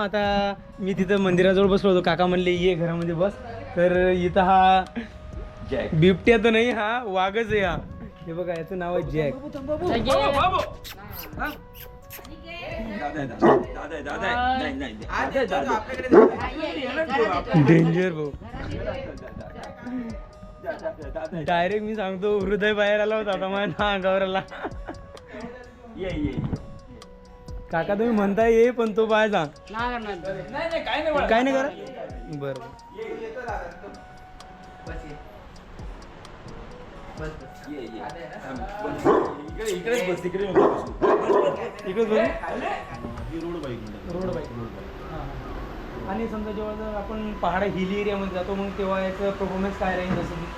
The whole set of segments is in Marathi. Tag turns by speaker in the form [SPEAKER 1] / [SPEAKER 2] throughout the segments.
[SPEAKER 1] आता मी तिथं मंदिराजवळ बसलो होतो. काका म्हणले ये घरामध्ये बस. तर इथं हा बिबट्या तर नाही हा वाघच आहे हा. हे बघा याचं नाव आहे जॅक. डेंजर भाऊ डायरेक्ट मी सांगतो हृदय बाहेर आला होता आता माझ्या अंगावर आला. काका तुम्ही म्हणताय ये पण तो पाहायचा काय नाही करा बरं
[SPEAKER 2] इकडेच
[SPEAKER 1] बघू
[SPEAKER 2] ही रोड बाईक
[SPEAKER 1] आणि समजा जेव्हा जर आपण पहाड हिल एरियामध्ये जातो मग तेव्हा याचं परफॉर्मन्स काय राहील जसं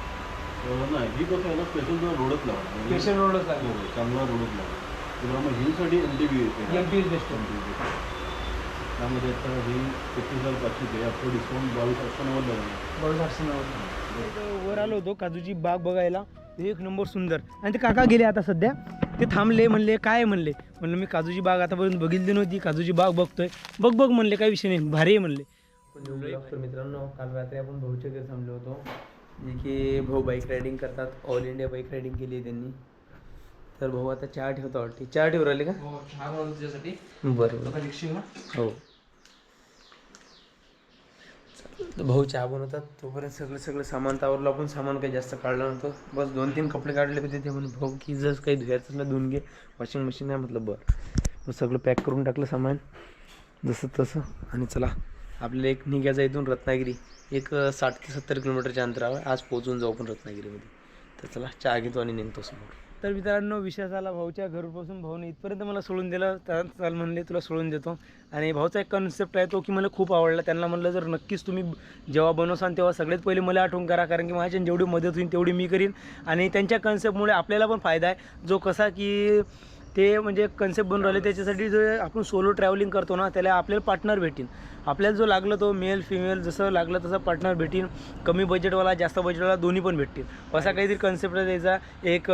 [SPEAKER 2] नाही ही कसं आहे ना स्पेशल रोडच लावा.
[SPEAKER 1] स्पेशल रोडच आहे
[SPEAKER 2] हो, चांगला रोडच लावा. हिलसाठी T B
[SPEAKER 1] M P S best
[SPEAKER 2] त्यामध्ये आता ही एकतीस हजार पाचशे ते आपलं डिस्काउंट बावीस आठशे नव्वद
[SPEAKER 1] बरोबर वर आलो होतो काजूची बाग बघायला. एक नंबर सुंदर. आणि ते काका गेले आता सध्या. ते थांबले म्हणले काय म्हणले. म्हणलं मी काजूची बाग आतापर्यंत बघितली नव्हती. काजूची बाग बघतोय. बघ बघ म्हणले काही विषय नाही. भारी आहे म्हणले. तर मित्रांनो. काल रात्री आपण भाऊच्या घरी थांबलो होतो. जे की भाऊ बाईक रायडिंग करतात. ऑल इंडिया बाईक रायडिंग केली आहे त्यांनी. तर भाऊ आता चहा ठेवतो वाटते चहा ठेवू राहिले का? बरं बरं. हो. भाऊ चहा बनवतात. तोपर्यंत सगळं सगळं सामान तावरलं आपण सामान काही जास्त काढलं नव्हतं. बस दोन तीन कपडे काढले होते ते म्हणून भाऊ की जर काही धुयाचं असलं धुवून घे. वॉशिंग मशीन आहे. म्हटलं बरं. मग सगळं पॅक करून टाकलं सामान. जसं तसं. आणि चला आपल्याला एक निघायचं इथून रत्नागिरी. एक साठ ते सत्तर किलोमीटरच्या अंतरावर. आज पोहोचून जाऊ आपण रत्नागिरीमध्ये. तर चला चहा घेतो आणि निघतो समोर. तर मित्रांनो विश्वासाला भाऊच्या घरपासून भाऊने इथपर्यंत मला सोडून दिलं. तर चाल म्हणले तुला सोडून देतो. आणि भाऊचा एक कन्सेप्ट आहे तो की मला खूप आवडला. त्यांना म्हणलं जर नक्कीच तुम्ही जेव्हा बनवसान तेव्हा सगळ्यात पहिले मला आठवण करा कारण की माझ्या जेवढी मदत होईल तेवढी मी करीन. आणि त्यांच्या कन्सेप्टमुळे आपल्याला पण फायदा आहे. जो कसा की ते म्हणजे कन्सेप्ट बनून राहिले त्याच्यासाठी जो आपण सोलो ट्रॅव्हलिंग करतो ना त्याला आपल्याला पार्टनर भेटीन. आपल्याला जो लागलं तो मेल फिमेल जसं लागलं तसं पार्टनर भेटीन. कमी बजेटवाला जास्त बजेटवाला दोन्ही पण भेटतील. असा काहीतरी कन्सेप्ट आहे त्याचा. एक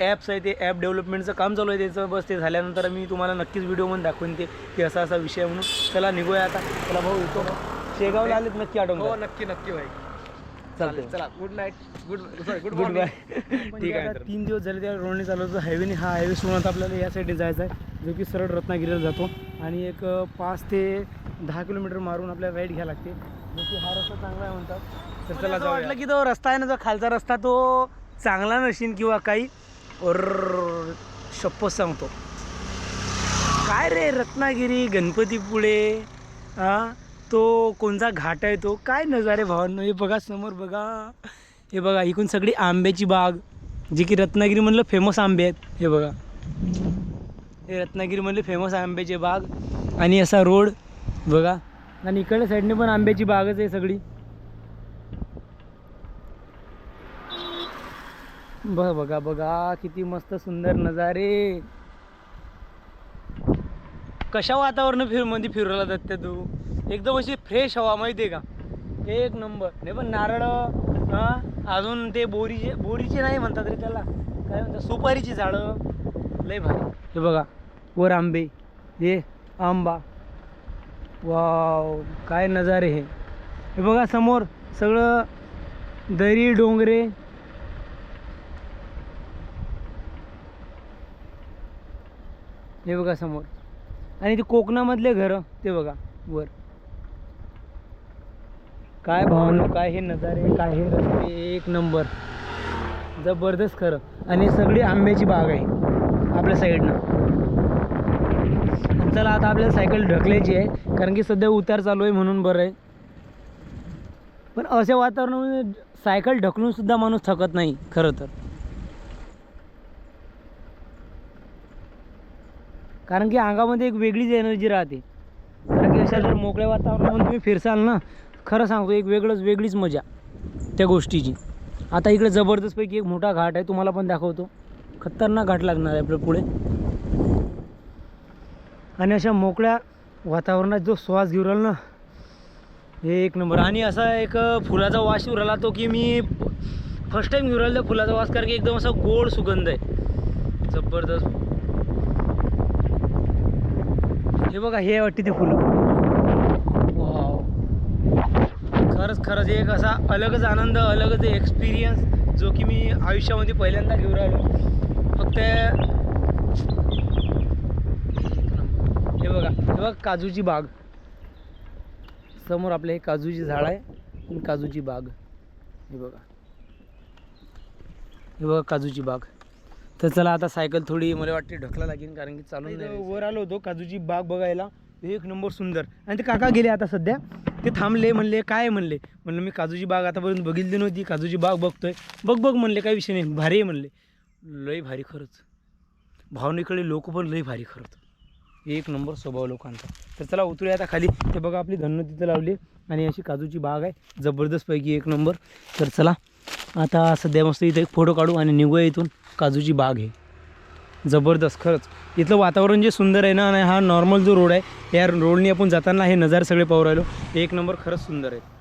[SPEAKER 1] ॲप्स आहे ते ॲप डेव्हलपमेंटचं काम चालू आहे त्याचं. बस ते झाल्यानंतर मी तुम्हाला नक्कीच व्हिडिओमध्ये दाखवेन ते की असा असा विषय म्हणून. चला निघूया आता. चला भाऊ येतो शेगावला आलेत नक्की आठवण
[SPEAKER 3] हो नक्की नक्की भाई.
[SPEAKER 1] चालते
[SPEAKER 3] चला. Good night good sorry good
[SPEAKER 1] good bye ठीक आहे तीन दिवस झाले त्या रोडने चालवतो हायवेने हा हायवे सोडून आता आपल्याला या साईडने जायचा आहे जो की सरळ रत्नागिरीला जातो. आणि एक पाच ते दहा किलोमीटर मारून आपल्याला राईड घ्यायला लागते. जो की हा रस्ता चांगला आहे म्हणतात. तर चला असं वाटलं की तो रस्ता आहे ना जो खालचा रस्ता तो चांगला नशीन किंवा काही. और शप्पच सांगतो काय रे रत्नागिरी गणपतीपुळे हा तो कोणता घाट आहे तो काय नजारे भावांनो हे बघा समोर बघा हे बघा इकडून सगळी आंब्याची बाग जी की रत्नागिरी म्हणलं फेमस आंबे आहेत हे बघा हे रत्नागिरी रत्नागिरीमधले फेमस आंब्याचे बाग आणि असा रोड बघा आणि इकडल्या साईडने पण आंब्याची बागच आहे सगळी बघा बघा बघा किती मस्त सुंदर नजारे. कशा वातावरण फिरमध्ये फिरवला जाते तू? एकदम अशी फ्रेश हवा माहिती आहे का? एक नंबर. नाही पण नारळ हा अजून ते बोरीचे बोरीचे नाही म्हणतात रे त्याला. काय म्हणतात? सुपारीची झाडं. लय भारी. हे बघा वर आंबे. हे आंबा. वाव काय नजारे हे. हे बघा समोर सगळं दरी डोंगरे. हे बघा समोर. आणि ते कोकणामधले घरं ते बघा वर. काय भावनो काय हे नजारे काय हे रस्ते एक नंबर. जबरदस्त खरं. आणि सगळी आंब्याची बाग आहे आपल्या साईडनं. आणि चला आता आपल्याला सायकल ढकलायची आहे कारण की सध्या उतार चालू आहे म्हणून बरं आहे. पण अशा वातावरणामध्ये सायकल ढकलून सुद्धा माणूस थकत नाही खरं तर. कारण की अंगामध्ये एक वेगळीच एनर्जी राहते. कारण की अशा जर मोकळ्या वातावरणामध्ये तुम्ही फिरसाल ना खरं सांगतो एक वेगळंच वेगळीच मजा त्या गोष्टीची. आता इकडे जबरदस्तपैकी एक मोठा घाट आहे तुम्हाला पण दाखवतो. खतरनाक घाट लागणार आहे आपल्या पुढे. आणि अशा मोकळ्या वातावरणात जो श्वास घेऊ राहिला ना हे एक नंबर. आणि असा एक फुलाचा वास येऊ राहिला तो की मी फर्स्ट टाईम घेऊ राहिला फुलाचा वास कारण की एकदम असा गोड सुगंध आहे. जबरदस्त. हे बघा हे वाटते ते फुलं. खरंच खरंच एक असा अलगच आनंद अलगच एक्सपिरियन्स जो की मी आयुष्यामध्ये पहिल्यांदा घेऊन राहिलो. फक्त हे बघा हे बघा काजूची बाग. समोर आपले हे काजूची झाड आहे आणि काजूची बाग. हे बघा. हे बघा काजूची बाग. तर चला आता सायकल थोडी मला वाटते ढकला लागेल कारण की चालून नाही वर आलो होतो काजूची बाग बघायला. एक नंबर सुंदर. आणि ते काका गेले आता सध्या. ते थांबले म्हणले काय म्हणले? म्हणलं मी काजूची बाग आतापर्यंत बघितली नव्हती. काजूची बाग बघतोय. बघ बघ म्हणले काही विषय नाही. भारी आहे म्हणले. लई भारी खरंच. भावनेकडे लोक पण लई भारी खरंच. एक नंबर स्वभाव लोकांचा. तर चला उतरूया आता खाली. ते बघा आपली धन्न तिथं लावली आणि अशी काजूची बाग आहे. जबरदस्तपैकी एक नंबर. तर चला आता सध्या मस्त इथं एक फोटो काढू आणि निघूया इथून. काजूची बाग आहे. जबरदस्त खरंच. इथलं वातावरण जे सुंदर आहे ना आणि हा नॉर्मल जो रोड आहे या रोडनी आपण जाताना हे नजारे सगळे पाहू राहिलो. एक नंबर खरंच सुंदर आहे.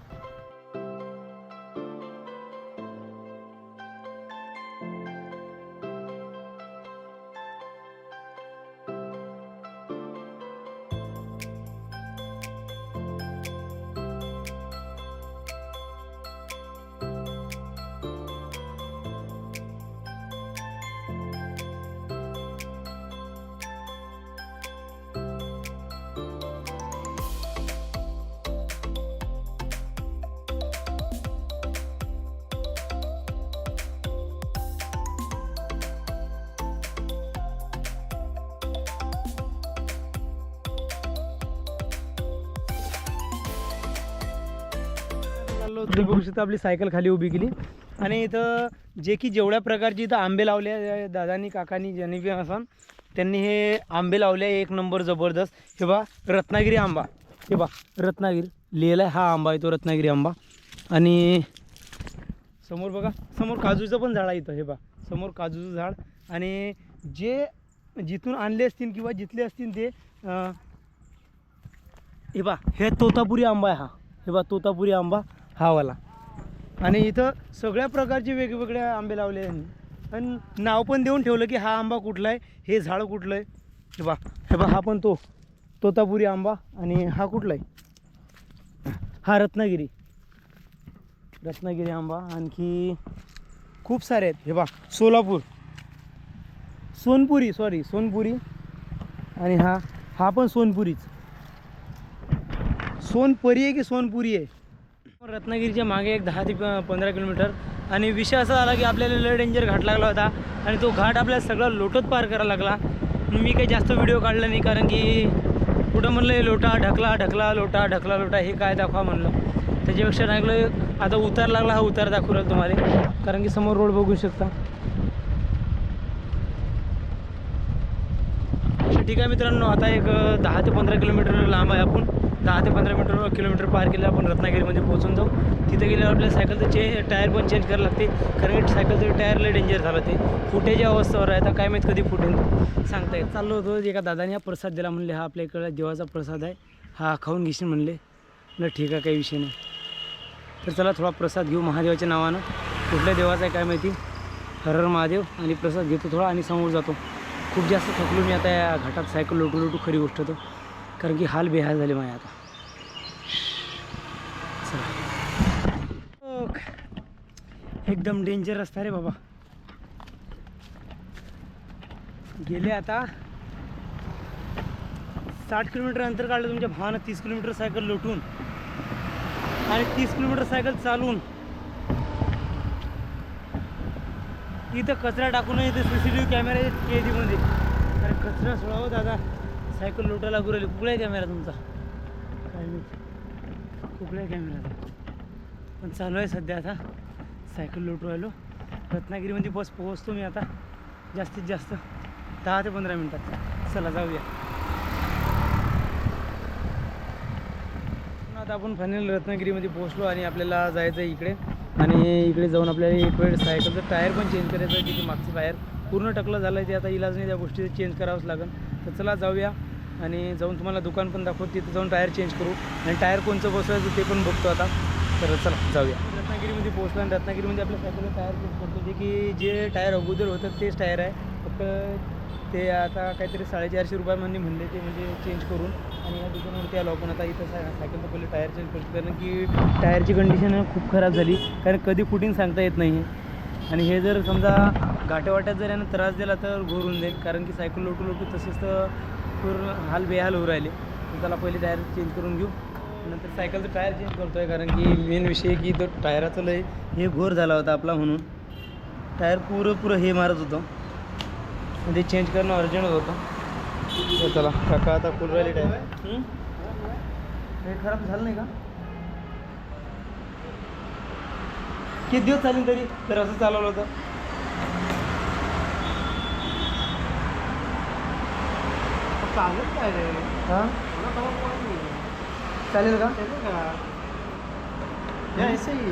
[SPEAKER 1] चाललो तुम्ही बघू शकता आपली सायकल खाली उभी केली. आणि इथं जे की जेवढ्या प्रकारची इथं आंबे लावले दादानी काकानी ज्यांनी बी असन त्यांनी हे आंबे लावले एक नंबर जबरदस्त. हे बा रत्नागिरी आंबा. हे बा रत्नागिरी. लिहिला आहे हा आंबा आहे तो रत्नागिरी आंबा. आणि समोर बघा समोर काजूचं पण झाड आहे इथं हे बा. समोर काजूचं झाड. आणि जे जिथून आणले असतील किंवा जिथले असतील ते हे बा हे तोतापुरी आंबा आहे हा. हे बा तोतापुरी आंबा. हा वाला आणि इथं सगळ्या प्रकारचे वेगवेगळे आंबे लावले यांनी. आणि नाव पण देऊन ठेवलं की हा आंबा कुठला आहे हे झाड कुठलं आहे हे बा हे बा हा पण तो तोतापुरी आंबा आणि हा कुठला आहे हा रत्नागिरी. रत्नागिरी आंबा आणखी खूप सारे आहेत. हे बा सोलापूर. सोनपुरी सॉरी सोनपुरी. आणि हा हा पण सोनपुरीच. सोनपरी आहे की सोनपुरी आहे? रत्नागिरीच्या मागे एक दहा ते प- पंधरा किलोमीटर आणि विषय असा झाला की आपल्याला लय डेंजर घाट लागला होता आणि तो घाट आपल्याला सगळा लोटत पार करायला लागला. मी काही जास्त व्हिडिओ काढला नाही कारण की कुठं म्हणलं हे लोटा ढकला ढकला लोटा ढकला लोटा हे काय दाखवा म्हणलं. त्याच्यापेक्षा लागलं आता उतार लागला हा उतार दाखवू तुम्हाला. कारण की समोर रोड बघू शकता. ठीक आहे मित्रांनो आता एक दहा ते पंधरा किलोमीटर लांब आहे आपण. दहा ते पंधरा मीटर किलोमीटर पार केलं आपण रत्नागिरीमध्ये पोहोचून जाऊ. तिथे गेल्यावर आपल्या सायकलचं चे टायर पण चेंज करायला लागते कारण की सायकलचं टायर लय डेंजर झालं ते फुटेच्या अवस्थेवर आहे आता काय माहीत कधी फुटेल सांगता येत चाललो होतो एका दादाने हा प्रसाद दिला म्हणले हा आपल्या इकडे देवाचा प्रसाद आहे. हा खाऊन घेशील म्हणले. न ठीक आहे काही विषय नाही. तर चला थोडा प्रसाद घेऊ महादेवाच्या नावानं. कुठल्या देवाचा आहे काय माहिती? हरहर महादेव. आणि प्रसाद घेतो थोडा आणि समोर जातो. खूप जास्त थकलो मी आता या घाटात. सायकल लोटू लोटू खरी गोष्ट तर कारण की हाल बेहाल झाले माझे आता. एकदम डेंजर रस्ता रे बाबा. गेले आता. साठ किलोमीटर अंतर काढलं तुमच्या भावानं तीस किलोमीटर सायकल लोटून. आणि तीस किलोमीटर सायकल चालून. इथं कचरा टाकून इथं C C T V camera आहेत केदीमध्ये अरे कचरा सोडावं दादा. सायकल लोटायला गुरली राहिली. आहे कॅमेरा तुमचा? काय माहीत कुठला आहे कॅमेरा पण चालू आहे सध्या आता. सायकल लोटू राहिलो. रत्नागिरीमध्ये बस पोहोचतो मी आता. जास्तीत जास्त दहा ते पंधरा मिनटात. चला जाऊया. आता आपण फायनल रत्नागिरीमध्ये पोहोचलो आणि आपल्याला जायचं आहे इकडे. आणि इकडे जाऊन आपल्याला एक वेळ सायकलचं टायर पण चेंज करायचं आहे तिथे मागचं टायर पूर्ण टकलं झालं आहे ते आता इलाज नाही त्या गोष्टीचं चेंज करावंच लागेल. तर चला जाऊया. आणि जाऊन तुम्हाला दुकान पण दाखवू तिथं जाऊन टायर चेंज करू. आणि टायर कोणचं बसवायचं ते पण बघतो आता. तर चला जाऊया. रत्नागिरीमध्ये पोहोचलं आणि रत्नागिरीमध्ये आपल्या सायकलला टायर चेंज करतो. जे की जे टायर अगोदर होतं तेच टायर आहे. फक्त ते आता काहीतरी साडेचारशे रुपयामध्ये म्हणले ते म्हणजे चेंज करून. आणि या दुकानावरती आलो आपण आता. इथं सायकलचं पहिले टायर चेंज करतो. कारण की टायरची कंडिशन खूप खराब झाली. कारण कधी कुठून सांगता येत नाही आणि हे जर समजा घाट्यावाट्यात जर यानं त्रास दिला तर घोरून जाईल. कारण की सायकल लोटू लोटू तसेच तर पूर्ण हाल बेहाल होऊ राहिले. तर त्याला पहिले टायर चेंज करून घेऊ. नंतर सायकलचं टायर चेंज करतो आहे कारण की मेन विषय की तो टायराचं लय हे घोर झाला होता आपला म्हणून. टायर पुरं पुरं हे मारत म्हणजे होतं. ते चेंज करणं अर्जंट होतं चला काका आता फुल राहिली टायर. हे खराब झालं नाही का? किती दिवस चालेल तरी? तर असं चालवलं होतं.
[SPEAKER 3] चालत काय रे.
[SPEAKER 1] हां?
[SPEAKER 3] मला नाही.
[SPEAKER 1] चालेल का?
[SPEAKER 3] चलेल का? हे ऐसे ही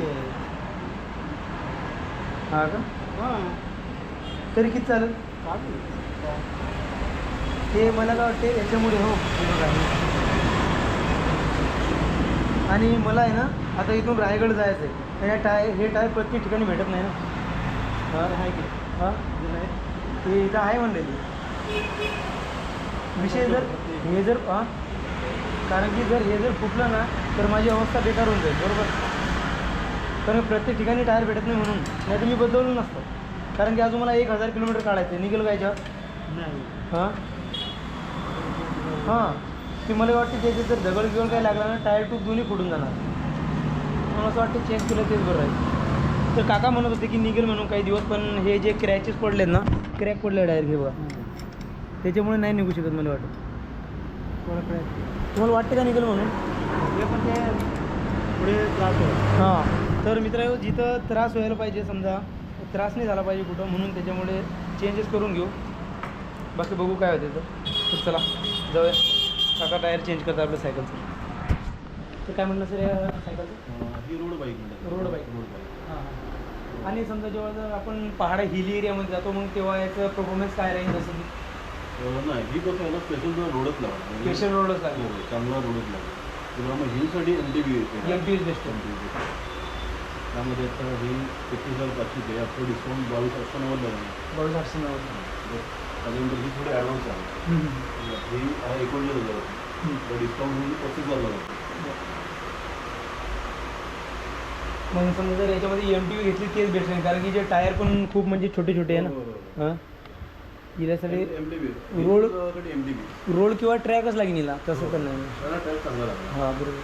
[SPEAKER 1] का?
[SPEAKER 3] हां.
[SPEAKER 1] तरी किती चालेल?
[SPEAKER 3] चालेल.
[SPEAKER 1] ते मला काय वाटते याच्यामुळे हो. आणि मला आहे ना आता इथून रायगड जायचं आहे आणि हे टाय हे टायर प्रत्येक ठिकाणी भेटत नाही ना. हां आहे की. हां? ते इथं आहे म्हणले विषय जर हे जर हां कारण की जर हे जर फुटलं ना तर माझी अवस्था बेकार होऊन जाईल बरोबर? कारण प्रत्येक ठिकाणी टायर भेटत नाही म्हणून. नाही तर मी बदलून नसतं. कारण की अजून मला एक हजार किलोमीटर काढायचं. आहे निघेल का याच्यावर?
[SPEAKER 3] नाही.
[SPEAKER 1] हां? हां. ते मला वाटते त्याचे जर दगड गिगड काही लागला ना टायर टूब दोन्ही फुटून जाणार. मला असं वाटतं चेंज केलं तेच बरं आहे तर काका म्हणत होते की निघेल म्हणून काही दिवस पण हे जे क्रॅचेस पडलेत ना क्रॅक पडले टायर घे बघा. त्याच्यामुळे नाही निघू शकत मला वाटतं. तुम्हाला वाटते का निघेल म्हणून?
[SPEAKER 3] हे पण ते पुढे त्रास होतो.
[SPEAKER 1] हां. तर मित्र जिथं त्रास व्हायला पाहिजे समजा त्रास नाही झाला पाहिजे कुठं म्हणून त्याच्यामुळे चेंजेस करून घेऊ. बाकी बघू काय होते तर चला जाऊया. काका टायर चेंज करता आपलं सायकलचं तर काय म्हटलं सर या सायकलचं
[SPEAKER 2] ही road bike
[SPEAKER 1] road bike.
[SPEAKER 2] Road bike
[SPEAKER 1] हां आणि समजा जेव्हा जर आपण पहाड हिल एरियामध्ये जातो मग तेव्हा याचं परफॉर्मन्स काय राहील? जसं की
[SPEAKER 2] नाही ही कसं आहे ना स्पेशल तुला रोडच लागणार म्हणजे-
[SPEAKER 1] स्पेशल रोडच लागेल
[SPEAKER 2] हो, चांगला रोडच लागणार तुला मग हिलसाठी M T B
[SPEAKER 1] M T S best
[SPEAKER 2] त्यामध्ये आता ही एकतीस हजार पाचशे ते आपलं डिस्काउंट बावीस आठशे नव्वद आहे.
[SPEAKER 1] बरोबर आठशे नव्वद.
[SPEAKER 2] त्याच्यानंतर ही थोडी ॲडव्हान्स आहे. ही आहे एकोणीस हजार डिस्काउंट होऊन पस्तीस हजार.
[SPEAKER 1] मग समजा जर याच्यामध्ये एम टी व्ही घेतली तेच बेस्ट आहे. कारण की जे टायर पण खूप म्हणजे छोटे छोटे आहे ना. हां?
[SPEAKER 2] MTB.
[SPEAKER 1] रोड-. रोड किंवा ट्रॅकच लागेल हिला तसं पण नाही. हां बरोबर.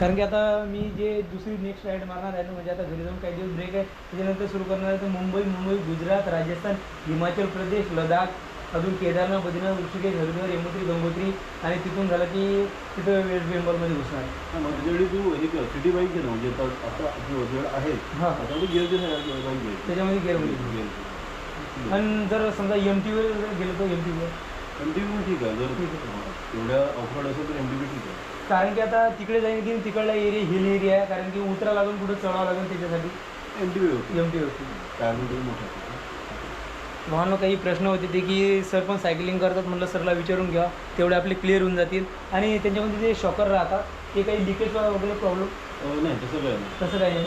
[SPEAKER 1] कारण की आता मी जे दुसरी नेक्स्ट राईड मारणार आहे म्हणजे आता घरी जाऊन काही दिवस ब्रेक आहे त्याच्यानंतर सुरू करणार आहे तर मुंबई मुंबई गुजरात राजस्थान हिमाचल प्रदेश लडाख अजून केदारनाथ बद्रीनाथ ऋषिकेश हरिद्वार यमुत्री गंगोत्री आणि तिथून झालं की तिथं वेस्ट बेंगॉलमध्ये घुसणार
[SPEAKER 2] हा, मग त्याच्यावेळी तू हे सिटी बाईक घे ना म्हणजे आता आहे
[SPEAKER 1] हां.
[SPEAKER 2] त्याच्यामध्ये गिअरचे
[SPEAKER 1] आणि जर समजा एम टी वर जर गेलो तर एम टी वर.
[SPEAKER 2] एम टी बी ठीक आहे जर
[SPEAKER 1] ठीक
[SPEAKER 2] एवढ्या ऑफरोड असेल तर एम टी बी ठीक आहे.
[SPEAKER 1] कारण की आता तिकडे जाईन की तिकडला एरिया हिल एरिया आहे. कारण की उतरा लागून कुठं चढावं लागेल त्याच्यासाठी.
[SPEAKER 2] एम टी बी होती
[SPEAKER 1] एम टी होती
[SPEAKER 2] टायर तुम्ही मोठा
[SPEAKER 1] भावांना काही प्रश्न होते ते की सर पण सायकलिंग करतात म्हटलं सरला विचारून घ्या. तेवढे आपले क्लिअर होऊन जातील. आणि त्यांच्यामध्ये जे शॉकर राहतात ते काही लिकेज वगैरे प्रॉब्लेम
[SPEAKER 2] अं, नाही तसं काय नाही.
[SPEAKER 1] तसं काही नाही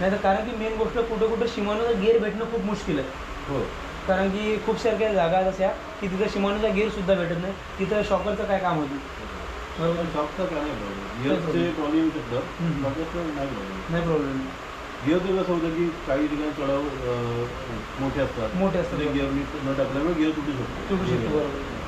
[SPEAKER 1] नाही तर कारण की मेन गोष्ट कुठं कुठं शिमानोचा गेअर भेटणं खूप मुश्किल आहे.
[SPEAKER 2] हो.
[SPEAKER 1] कारण की खूप सारख्या जागा अशा की तिथं शिमानोचा गेअरसुद्धा भेटत नाही. तिथं शॉकरचं काय काम होतं? बरोबर
[SPEAKER 2] पण शॉकचा काय नाही गिअरचे. प्रॉब्लेम. शॉकचा नाही प्रॉब्लेम गिअरचं कसं होतं की काही ठिकाणी चढाव मोठे असतात.
[SPEAKER 1] मोठे असतात.
[SPEAKER 2] गिअर नीट न टाकल्यामुळे गिअर तुटू शकतो.
[SPEAKER 1] चुकू शकतो बरोबर.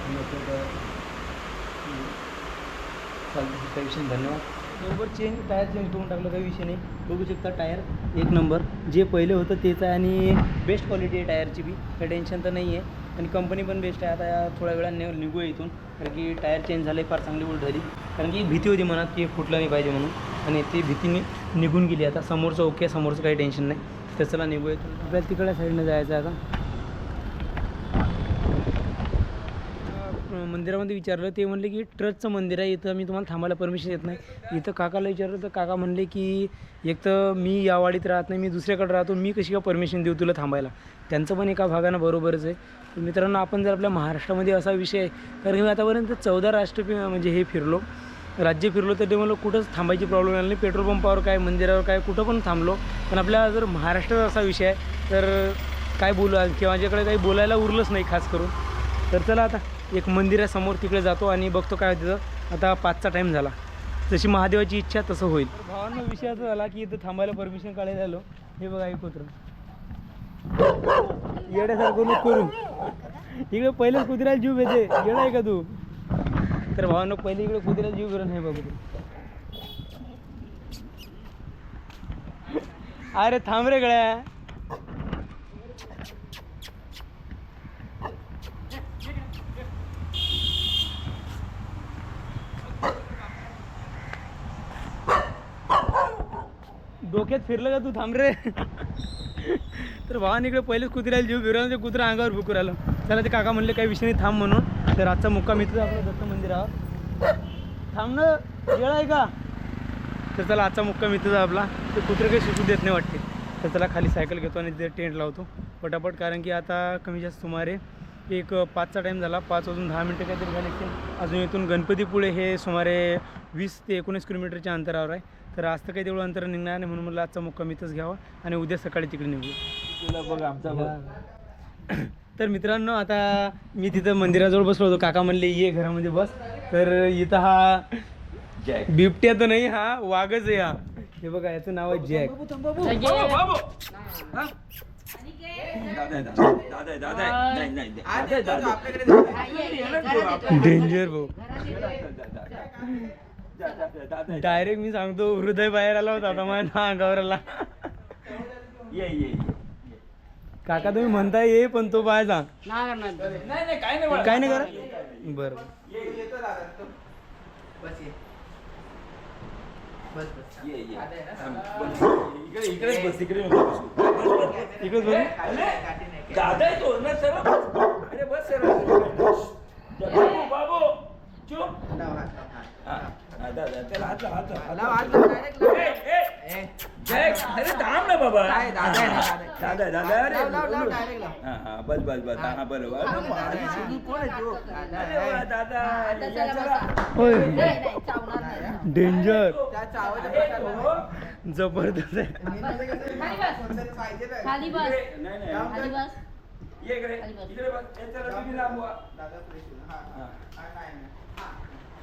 [SPEAKER 1] चालतं काही विषय धन्यवाद. बरोबर चेंज टायर चेंज करून टाकलं काही विषय नाही. बघू शकता टायर एक नंबर जे पहिले होतं तेच आहे आणि बेस्ट क्वालिटी आहे टायरची बी. काही टेन्शन तर नाही आहे आणि कंपनी पण बेस्ट आहे. आता थोड्या वेळाने निघू इथून. कारण की टायर चेंज झाले फार चांगली उलट झाली. कारण की भीती होती मनात की फुटलं नाही पाहिजे म्हणून. आणि ती भीती निघून गेली. आता समोरचं ओके समोरचं काही टेन्शन नाही. तर चला निघू इथून. आपल्याला तिकडल्या साईडनं जायचं आहे आता अ, मंदिरामध्ये विचारलं ते म्हणले की ट्रस्टचं मंदिर आहे इथं मी तुम्हाला थांबायला परमिशन देत नाही. इथं काकाला विचारलं तर काका म्हणले की एक तर मी या वाडीत राहत नाही मी दुसऱ्याकडे राहतो मी कशी का परमिशन देऊ तुला थांबायला? त्यांचं पण एका भागानं बरोबरच आहे. तर मित्रांनो आपण जर आपल्या महाराष्ट्रामध्ये असा विषय आहे कारण मी आतापर्यंत चौदा राष्ट्र म्हणजे हे फिरलो राज्य फिरलो तर ते मला कुठंच थांबायची प्रॉब्लेम आली नाही. पेट्रोल पंपावर काय मंदिरावर काय कुठं पण थांबलो. पण आपल्या जर महाराष्ट्राचा असा विषय आहे तर काय बोलू किंवा माझ्याकडे काही बोलायला उरलंच नाही खास करून. तर चला आता. एक मंदिरासमोर तिकडे जातो आणि बघतो काय तिथं आता पाचचा टाईम झाला. जशी महादेवाची इच्छा तसं होईल. भावांना विषय असा झाला की इथं थांबायला परमिशन काढायला आलो. हे बघा हे कुत्रं येड्यासारखं नको करू. इकडे पहिलेच कुत्र्याला जीव भेटे येडा आहे का तू? तर भावांना पहिले इकडे कुत्र्याला जीव करून हे बघू. अरे थांब रे गळ्या डोक्यात फिरलं का तू? थांब रे. तर भावाने इकडे पहिलेच कुत्र्याला जीव फिरवला ते कुत्रा अंगावर भुकू राहिलं. त्याला ते काका म्हणले काही विषय नाही थांब म्हणून. तर आजचा मुक्काम इथं आपलं दत्त मंदिरावर थांबणं वेळ आहे का? तर चला आजचा मुक्काम इथंच आपला. ते कुत्रे काही सुचू देत नाही वाटते. तर चला खाली सायकल घेतो आणि तिथे टेंट लावतो. पटापट कारण की आता कमी जास्त सुमारे एक पाचचा टाईम झाला. पाच वाजून दहा मिनटं काहीतरी झाले की अजून इथून गणपतीपुळे हे सुमारे वीस ते एकोणीस किलोमीटरच्या अंतरावर आहे. तर आज तर काही तेवढं अंतर निघणार नाही म्हणून मला आजचा मुक्काम इथंच घ्यावा आणि उद्या सकाळी तिकडे निघू
[SPEAKER 4] तुला बघ आमचा बघ
[SPEAKER 1] तर मित्रांनो आता मी तिथं मंदिराजवळ बसलो होतो. काका म्हणले ये घरामध्ये बस. तर इथं हा
[SPEAKER 4] जॅक
[SPEAKER 1] बिबट्या तर नाही हा वाघच आहे हा. हे बघा याचं नाव आहे जॅक डेंजर भाऊ डायरेक्ट मी सांगतो हृदय बाहेर आला होता आता माझ्या अंगावर आला.
[SPEAKER 4] ये ये
[SPEAKER 1] काका तुम्ही म्हणताय ये पण तो बाय सांग काय नाही करा बरं
[SPEAKER 4] ये ये इकडे इकडेच बस बसू. बस, बस, बस.
[SPEAKER 1] इकडे बघ
[SPEAKER 4] दादा आहे तो ना सर अरे बस सर बाबू बाबू. चुप. अरे थांब ना बाबा दादा दादा अरे हा हा बस बस बस हा बरोबर कोण आहे तो? दादा या चला.
[SPEAKER 1] होय डेंजर जबरदस्त आहे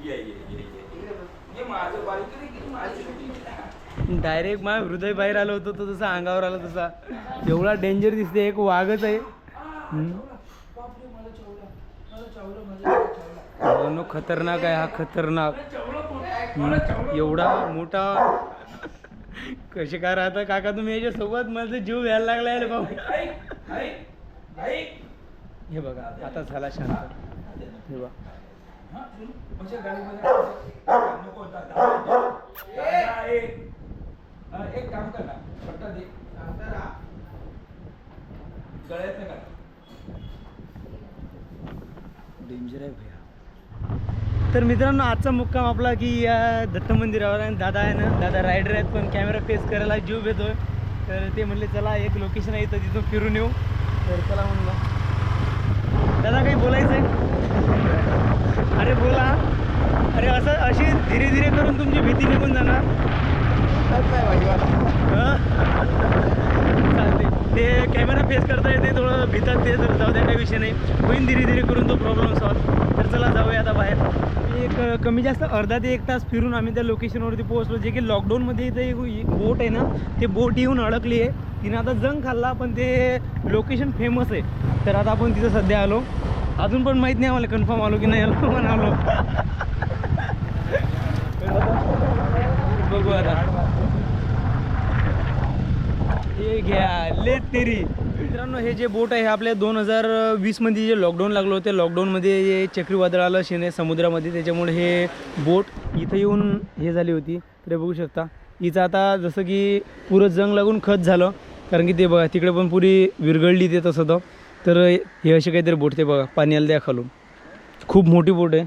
[SPEAKER 4] ये. ये ये ये माझं बारीक माझी
[SPEAKER 1] डायरेक्ट माझ्या हृदय बाहेर आलं होतं तर तसा अंगावर आला तसा. एवढा डेंजर दिसते एक वाघच आहे. मित्रांनो, खतरनाक आहे हा खतरनाक. हम्म. एवढा मोठा कसे काय राहता काका तुम्ही याच्या सोबत माझा जीव घ्यायला लागला आहे रे भाऊ हे बघा आता झाला शांत. हे बघा.
[SPEAKER 4] म्हणजे नको एक एक काम कर ना पट्टा दे. गळ्यात का
[SPEAKER 1] डेंजर आहे भैया. तर मित्रांनो आजचा मुक्काम आपला की या दत्त मंदिरावर आहे. आणि दादा आहे ना दादा रायडर आहेत पण कॅमेरा फेस करायला जीव घेतोय. तर ते म्हणले चला एक लोकेशन आहे इथं तिथून फिरून येऊ. तर चला म्हणलं. दादा काही बोलायचं आहे अरे बोला. अरे असं अशी धीरे धीरे करून तुमची भीती निघून जाणार. हं? चालते ते कॅमेरा फेस करता येते थोडं भितात ते तर जाऊ द्या काही विषय नाही. होईन धीरे धीरे करून तो प्रॉब्लेम सॉल्व तर चला जाऊया आता बाहेर. एक कमी जास्त अर्धा ते एक तास फिरून आम्ही त्या लोकेशनवरती पोहोचलो जे की लॉकडाऊनमध्ये इथं एक बोट आहे ना ते बोट येऊन अडकली आहे. तिनं आता जंग खाल्ला पण ते लोकेशन फेमस आहे. तर आता आपण तिथं सध्या आलो. अजून पण माहीत नाही आम्हाला कन्फर्म आलो की नाही आलो पण आलो. बघू आता. हे घ्या ले तेरी. मित्रांनो हे जे बोट आहे हे आपल्या दोन हजार वीसमध्ये जे लॉकडाऊन लागलं होतं लॉकडाऊनमध्ये चक्रीवादळ आलं शेने समुद्रामध्ये. त्याच्यामुळे हे बोट इथं येऊन हे झाली होती. तर बघू शकता. हिचं आता जसं की पुरं जंग लागून खत झालं. कारण की ते बघा तिकडे पण पुरी विरघळली ते तसं तर. तर हे असे काहीतरी बोट ते बघा पाणी आलं द्या खालून. खूप मोठी बोट आहे.